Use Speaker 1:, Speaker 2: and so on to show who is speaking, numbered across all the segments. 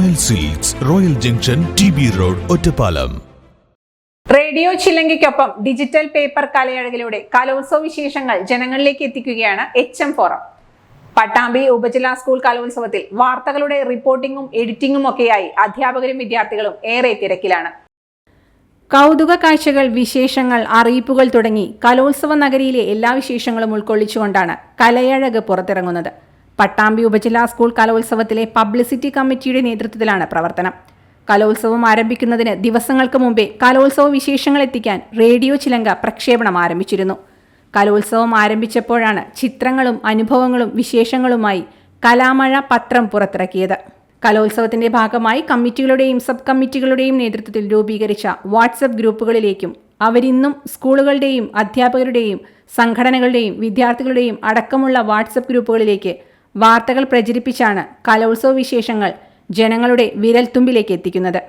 Speaker 1: Royal silks royal junction T B road Ottapalam.
Speaker 2: Radio ചില്ലങ്കയ്ക്കൊപ്പം digital paper കലയഴകിലൂടെ കലോത്സവ വിശേഷങ്ങൾ ജനങ്ങളിലേക്ക് എത്തിക്കുകയാണ് എച്ച് എം ഫോറം. പട്ടാമ്പി ഉപജില്ലാ സ്കൂൾ കലോത്സവത്തിൽ വാർത്തകളുടെ റിപ്പോർട്ടിംഗും എഡിറ്റിംഗും ഒക്കെയായി അധ്യാപകരും വിദ്യാർത്ഥികളും ഏറെ തിരക്കിലാണ്. കൗതുക കാഴ്ചകൾ വിശേഷങ്ങൾ അറിയിപ്പുകൾ തുടങ്ങി കലോത്സവ നഗരിയിലെ എല്ലാ വിശേഷങ്ങളും ഉൾക്കൊള്ളിച്ചുകൊണ്ടാണ് കലയഴക് പുറത്തിറങ്ങുന്നത്. പട്ടാമ്പി ഉപജില്ലാ സ്കൂൾ കലോത്സവത്തിലെ പബ്ലിസിറ്റി കമ്മിറ്റിയുടെ നേതൃത്വത്തിലാണ് പ്രവർത്തനം. കലോത്സവം ആരംഭിക്കുന്നതിന് ദിവസങ്ങൾക്ക് മുമ്പേ കലോത്സവ വിശേഷങ്ങൾ എത്തിക്കാൻ റേഡിയോ ചിലങ്ക പ്രക്ഷേപണം ആരംഭിച്ചിരുന്നു. കലോത്സവം ആരംഭിച്ചപ്പോഴാണ് ചിത്രങ്ങളും അനുഭവങ്ങളും വിശേഷങ്ങളുമായി കലാമഴ പത്രം പുറത്തിറക്കിയത്. കലോത്സവത്തിന്റെ ഭാഗമായി കമ്മിറ്റികളുടെയും സബ് കമ്മിറ്റികളുടെയും നേതൃത്വത്തിൽ രൂപീകരിച്ച വാട്സപ്പ് ഗ്രൂപ്പുകളിലേക്കും അവരിന്നും സ്കൂളുകളുടെയും അധ്യാപകരുടെയും സംഘടനകളുടെയും വിദ്യാർത്ഥികളുടെയും അടക്കമുള്ള വാട്സപ്പ് ഗ്രൂപ്പുകളിലേക്ക് വാർത്തകൾ പ്രചരിപ്പിച്ചാണ് കലോത്സവ വിശേഷങ്ങൾ ജനങ്ങളുടെ വിരൽത്തുമ്പിലേക്ക് എത്തിക്കുന്നത്.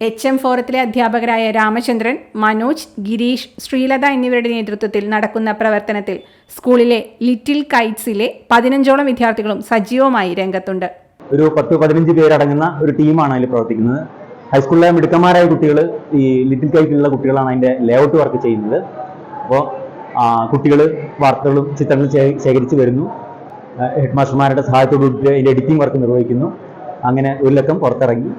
Speaker 2: എച്ച് എം ഫോറത്തിലെ അധ്യാപകരായ രാമചന്ദ്രൻ മനോജ് ഗിരീഷ് ശ്രീലത എന്നിവരുടെ നേതൃത്വത്തിൽ നടക്കുന്ന പ്രവർത്തനത്തിൽ സ്കൂളിലെ ലിറ്റിൽ കൈറ്റ്സിലെ പതിനഞ്ചോളം വിദ്യാർത്ഥികളും സജീവമായി രംഗത്തുണ്ട്.
Speaker 3: ഒരു പത്ത് പതിനഞ്ച് പേരടങ്ങുന്ന ഒരു ടീമാണ് അതിൽ പ്രവർത്തിക്കുന്നത്. ഹൈസ്കൂളിലെ മിടുക്കന്മാരായ കുട്ടികൾ ഈ ലിറ്റിൽ കൈറ്റിലുള്ള കുട്ടികളാണ് അതിന്റെ ലേഔട്ട് വർക്ക് ചെയ്യുന്നത്. അപ്പോൾ കുട്ടികൾ വാർത്തകളും ചിത്രങ്ങളും ശേഖരിച്ചു ശേഖരിച്ച് വരുന്നു. ഹെഡ് മാസ്റ്റർമാരുടെ സഹായത്തോടുകൂടി അതിന്റെ എഡിറ്റിംഗ് വർക്ക് നിർവഹിക്കുന്നു. അങ്ങനെ ഒരു ലക്കം പുറത്തിറങ്ങി.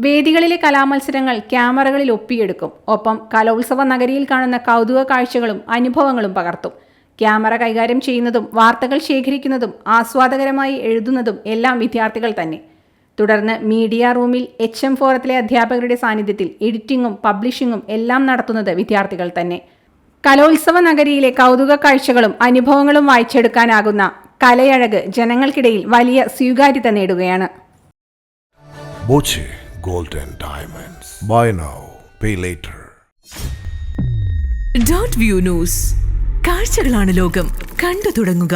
Speaker 2: വേദികളിലെ കലാമത്സരങ്ങൾ ക്യാമറകളിൽ ഒപ്പിയെടുക്കും. ഒപ്പം കലോത്സവ നഗരിയിൽ കാണുന്ന കൗതുക കാഴ്ചകളും അനുഭവങ്ങളും പകർത്തും. ക്യാമറ കൈകാര്യം ചെയ്യുന്നതും വാർത്തകൾ ശേഖരിക്കുന്നതും ആസ്വാദകരമായി എഴുതുന്നതും എല്ലാം വിദ്യാർത്ഥികൾ തന്നെ. തുടർന്ന് മീഡിയ റൂമിൽ എച്ച് എം ഫോറത്തിലെ അധ്യാപകരുടെ സാന്നിധ്യത്തിൽ എഡിറ്റിംഗും പബ്ലിഷിംഗും എല്ലാം നടത്തുന്നത് വിദ്യാർത്ഥികൾ തന്നെ. കലോത്സവ നഗരിയിലെ കൗതുക കാഴ്ചകളും അനുഭവങ്ങളും വായിച്ചെടുക്കാനാകുന്ന കലയഴക് ജനങ്ങൾക്കിടയിൽ വലിയ സ്വീകാര്യത നേടുകയാണ്.
Speaker 4: Buy now, pay later.
Speaker 5: Dot view news കാഴ്ചകളാണ് ലോകം കണ്ടു തുടങ്ങുക